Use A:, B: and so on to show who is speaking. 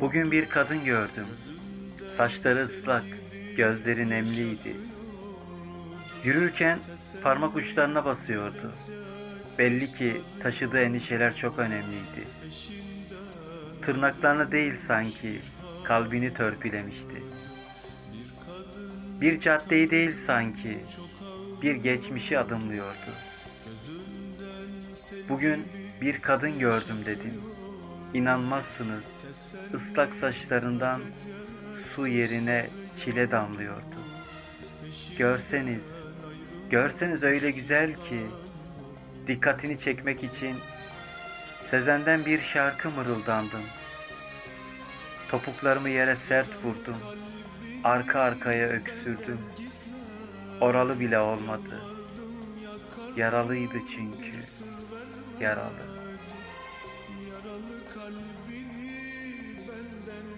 A: Bugün bir kadın gördüm. Saçları ıslak, gözleri nemliydi. Yürürken parmak uçlarına basıyordu. Belli ki taşıdığı endişeler çok önemliydi. Tırnaklarını değil sanki, kalbini törpülemişti. Bir caddeyi değil sanki, bir geçmişi adımlıyordu. Bugün bir kadın gördüm dedim. İnanmazsınız, ıslak saçlarından su yerine çile damlıyordu. Görseniz, görseniz öyle güzel ki, dikkatini çekmek için Sezen'den bir şarkı mırıldandım. Topuklarımı yere sert vurdum. Arka arkaya öksürdüm. Oralı bile olmadı. Yaralıydı çünkü. Yaralı. Yaralı kalbini benden